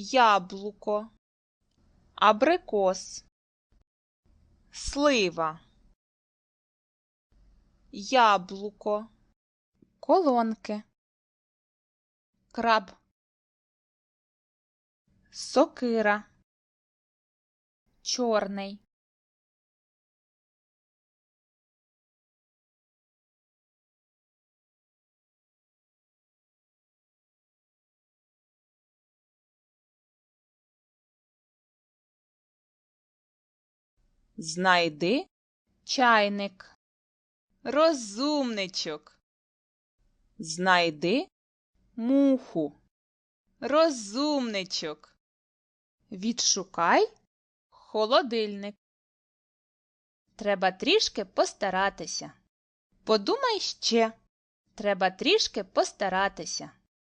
яблуко, абрикос, слива, яблуко, колонки, краб, сокира, чорний. Знайди чайник. Розумничок. Знайди муху. Розумничок. Відшукай холодильник. Треба трішки постаратися. Подумай ще. Треба трішки постаратися.